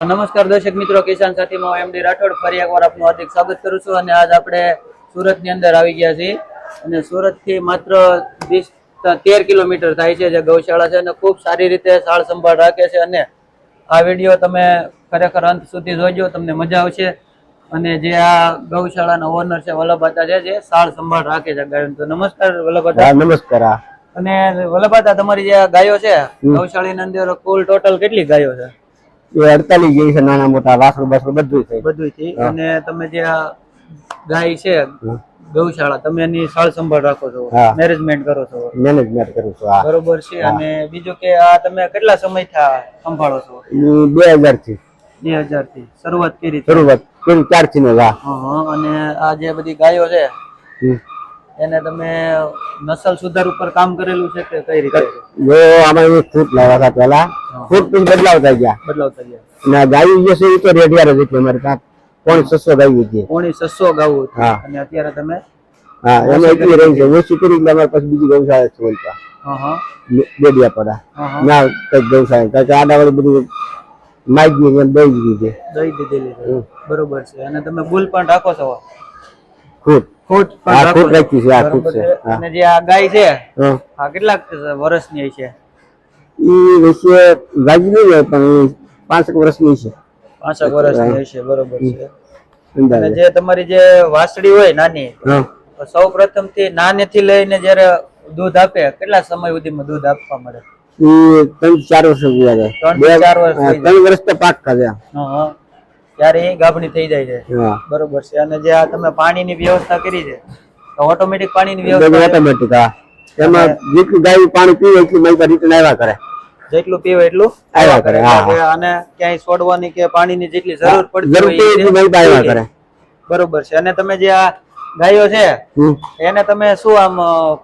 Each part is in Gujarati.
નમસ્કાર દર્શક મિત્રો કિસાન સાથીમાં એમડી રાઠોડ ફરી એકવાર આપનું હાર્દિક સ્વાગત કરું છું અને આજ આપણે સુરતની અંદર આવી ગયા છીએ અને સુરતથી માત્ર વીસ તેર કિલોમીટર થાય છે જે ગૌશાળા છે અને ખૂબ સારી રીતે સાળ સંભાળ રાખે છે અને આ વીડિયો તમે ખરેખર અંત સુધી જોજો તમને મજા આવશે અને જે આ ગૌશાળાના ઓનર છે વલ્લભાતા છે જે સાળ સંભાળ રાખે છે ગાયો તો નમસ્કાર વલ્લભાતા નમસ્કાર અને વલ્લભાતા તમારી જે ગાયો છે ગૌશાળાની અંદર કુલ ટોટલ કેટલી ગાયો છે? એ અડતાલીસ જેવી છે નાના મોટા વાસરું બાસરું બધું છે બધું થી અને તમે જે ગાય છે ગૌશાળા તમે એની સાળ સંભાળ રાખો છો મેનેજમેન્ટ કરો છો? મેનેજમેન્ટ કરું છું બરોબર છે. અને બીજું કે આ તમે કેટલા સમય થા સંભાળો છો? બે હજારથી બે હજારથી શરૂઆત કરી. શરૂઆત કરી ચારથી નો. અને આ જે બધી ગાયો છે. એને તમે નસલ સુધાર ઉપર કામ કરેલું છે કે કઈ રીતે? જો આમાં એક ફૂટ લાવ્યા હતા પેલા ફૂટ પણ બદલાવ થઈ ગયા. બદલાવતા ગયા. ના ગાયું જે છે એ તો રેડિયાર જ હતી અમારે પાસે. પોણી છસો ગાયું છે પોણી છસો ગાવું હતું. હા. અને અત્યારે તમે હા એમાં એટલી રહી છે. ઓછી કરી એટલે અમારે પછી બીજી ગૌશાળા છે બોલતા હા હા. બેડિયા પડા. ના કંઈક ગૌશાળા. કારણ કે આડાવાળી બધું માગી એમ દઈ દીધી દઈ દીધેલી બરોબર છે. અને તમે બોલ પણ રાખો છો? ફૂટ ખોટ પણ ફૂટ રાખી છે. હા ફૂટ છે. છે. અને જે આ ગાય છે આ કેટલાક વર્ષની છે? ઈ વિશે ગાયું હોય પણ ઈ વર્ષની છે. પાંચક વર્ષની છે બરોબર છે. અને જે તમારી જે વાસળી હોય નાની સૌ પ્રથમથી નાની થી લઈને જયારે દૂધ આપે કેટલા સમય સુધીમાં દૂધ આપવા મળે? ત્રણ ચાર વર્ષ ત્રણ બે ચાર વર્ષ ત્રણ વર્ષ તો પાક ખાધા. હં, હં. ત્યારે એ ગાભણી થઈ જાય છે. બરોબર છે. અને જે આ તમે પાણીની વ્યવસ્થા કરી છે તો ઓટોમેટિક પાણીની વ્યવસ્થા ઓટોમેટિક હા. એમાં જેટલું ગાયું પાણી પીવે એટલું મારી રિટર્ન આવ્યા કરે. જેટલું પીવે એટલું આવ્યા કરે, હા, એટલે ક્યાંય છોડવાની કે પાણીની જેટલી જરૂર પડતી હોય એટલું મારી આવ્યા કરે. બરોબર છે. અને તમે જે આ ગાયો છે એને તમે શું આમ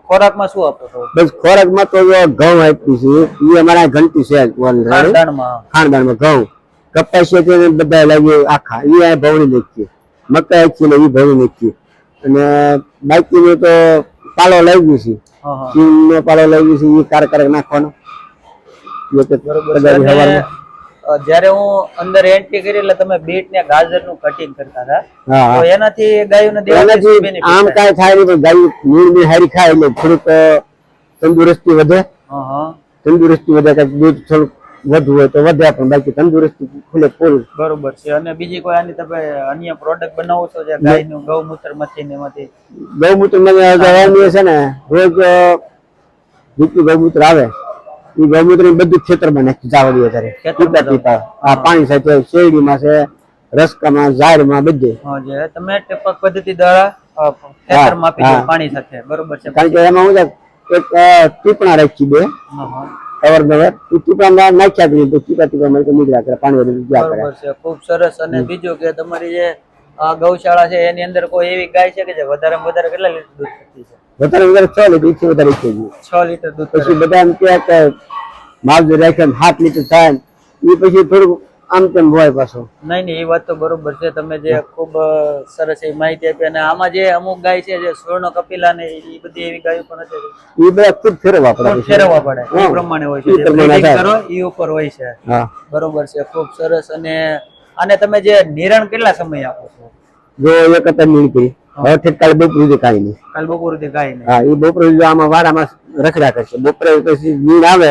ખોરાકમાં શું આપો છો? બસ ખોરાકમાં તો ઘઉં આપ્યું છે એ અમારા ઘંટી છે. દાણમાં ખાણદાનમાં ઘઉં. કપાસિયા છે ને બધા લાગી આખા. ઈ આ ભવણી નાખીએ મકાઈ છે ને એ ભવણી નાખીએ અને બાકીનું તો પાલો લાગ્યું છે. હા હા. ચીનનો પાલો ગયું છે એ કાર કાર નાખવાનો. એ બરોબર છે. જ્યારે હું અંદર એન્ટ્રી કરી એટલે તમે બીટ ને ગાજરનું કટિંગ કરતા હતા. તો એનાથી શું benefit આમ થાય? થાય નહીં પણ ગાયું મૂળ બી હારી ખાય એટલે થોડુંક તંદુરસ્તી વધે. હા હા. તંદુરસ્તી વધે કાંઈક દૂધ થોડુંક વધુ હોય તો વધે પણ બાકી તંદુરસ્તી ખુલે ફૂલ બરોબર છે. અને બીજી કોઈ આની તમે અન્ય પ્રોડક્ટ બનાવો છો જે ગાયનું ગૌમૂત્રમાંથી ને એમાંથી ગૌમૂત્ર મને છે ને રોજ જેટલું ગૌમૂત્ર આવે એ ગૌમૂત્ર બધું ખેતરમાં નાખી જાવડીએ ત્યારે પીતા પીતા. આ પાણી સાથે શેરડીમાં છે રસકામાં ઝાડમાં બધે. તમે ટપક પદ્ધતિ દ્વારા ખેતરમાં પાણી સાથે. બરોબર છે. કારણ કે એમાં હું એક ટીપણા રાખી બે. અવારનવાર એ ટીપણા નાખ્યા નહીં તો ટીપા તો નીકળ્યા કરે પાણી વધુ ગયા કરે છે. ખૂબ સરસ. અને બીજું કે તમારી જે આ ગૌશાળા છે એની અંદર કોઈ એવી ગાય છે કે જે વધારે વધારે કેટલા લીટર દૂધ કરતી છે? વધારે વધારે છ લીટર ઈથી વધારે છે છ લીટર દૂધ પછી બધા એમ કે માવજત રાખે સાત લીટર થાય એ પછી થોડુંક આમ તેમ હોય પાછું. નહીં નહીં એ વાત તો બરોબર છે. તમે જે ખૂબ સરસ એવી માહિતી આપી અને આમાં જે અમુક ગાય છે જે સ્વર્ણ કપિલા ને એ બધી એવી ગાયો પણ છે એ બધા ખુદ ફેરવવા પડે ફેરવવા પડે. એ પ્રમાણે હોય છે. એ. કરો એ ઉપર હોય છે. બરોબર છે. ખૂબ સરસ અને અને તમે જે નિરણ કેટલા સમય આપો છો? જો એક હતા નીણ કરી હવે ઠેક કાલે બપોર સુધી કાંઈ નહીં. કાલ બપોર સુધી ગાય ને હા એ બપોરે જો આમાં વારામાં રખડા કરશે. બપોરે પછી નીણ આવે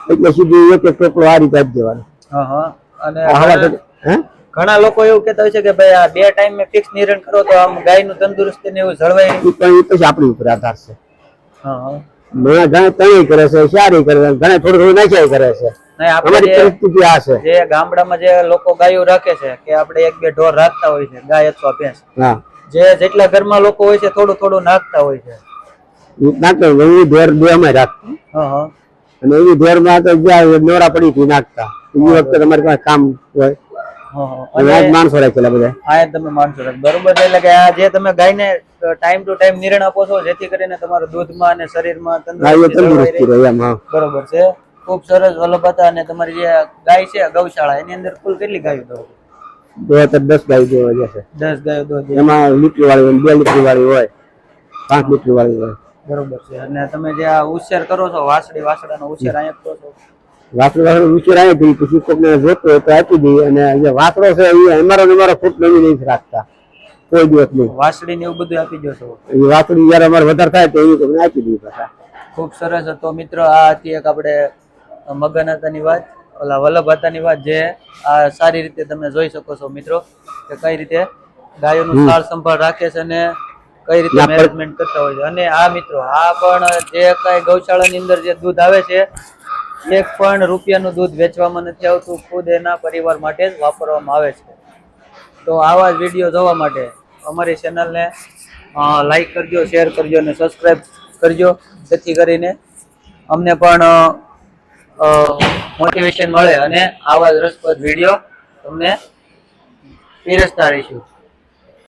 એટલે સીધું એક એક ટોપલો આ રીતે આપી દેવાનો. હા હા. અને ઘણા- લોકો એવું કહેતા હોય છે કે ભાઈ આ બે ટાઈમ ફિક્સ નિરણ કરો તો આમ ગાયનું તંદુરસ્તી ને એવું જળવાય એ પણ એ પછી આપણી ઉપર આધાર છે. ઘણા ઘણા ત્રણેય કરે છે ચારેય કરે છે ઘણા થોડું થોડું નાખ્યા કરે છે. જે ગામડામાં લોકો ગાયો રાખે છે કે આપણે એક બે ઢોર રાખતા હોય છે ગાય અથવા ભેંસ. હા. જે જેટલા ઘરમાં લોકો હોય છે થોડું થોડું નાખતા હોય છે. નાખતો એવી ઢેર બે અમે રાખતા અને એવી ઢેરમાં તો જ્યાં નવરા પડી નાખતા. એ વખતે તમારે પાસે કામ હોય. માણસો રાખેલા બધા. હા તમે માણસો. બરોબર છે એટલે કે આ જે તમે ગાયને ટાઈમ ટુ ટાઈમ નિરણ આપો છો જેથી કરીને તમારા દૂધમાં અને શરીરમાં તંદુરસ્તી રહે. રહે એમ બરોબર છે. ખૂબ સરસ વલ્લભ હતા અને તમારી જે ગાય છે ગૌશાળા એની અંદર કુલ કેટલી ગાયો દો બે તો દસ ગાય જેવા જશે દસ ગાયો દો એમાં લીટર વાળી હોય બે લીટર વાળી હોય પાંચ લીટર વાળી હોય. બરોબર છે. અને તમે જે આ ઉછેર કરો છો વાસડી વાસળાનો ઉછેર અહીંયા છો વાસણો વાસણો ઉછેર આવી ગઈ પછી કોકને જોતો હોય તો આપી દઈએ. અને જે વાસણો છે એ અમારો ને અમારો ફૂટ નવી નહીં રાખતા. કોઈ દિવસ નહીં. વાસળી ને એવું બધું આપી દો એ વાસળી જયારે અમારે વધારે થાય તો એ કોકને આપી દઈએ પાછા. ખૂબ સરસ હતો. મિત્રો આ હતી એક આપણે મગન હતાની વાત ઓલા વલ્લભ હતાની વાત જે આ સારી રીતે તમે જોઈ શકો છો મિત્રો કે કઈ રીતે ગાયોનું સાર સંભાળ રાખે છે અને કઈ રીતે મેનેજમેન્ટ કરતા હોય છે. અને આ મિત્રો આ પણ જે કઈ ગૌશાળાની અંદર જે દૂધ આવે છે એક પણ રૂપિયાનું દૂધ વેચવામાં નથી આવતું, ખુદ એના પરિવાર માટે જ વાપરવામાં આવે છે. તો આવા જ વીડિયો જોવા માટે અમારી ચેનલને લાઈક કરજો શેર કરજો અને સબસ્ક્રાઈબ કરજો. જેથી કરીને અમને પણ મોટિવેશન મળે અને આવા જ રસપ્રદ વીડિયો તમને પીરસતા રહીશું.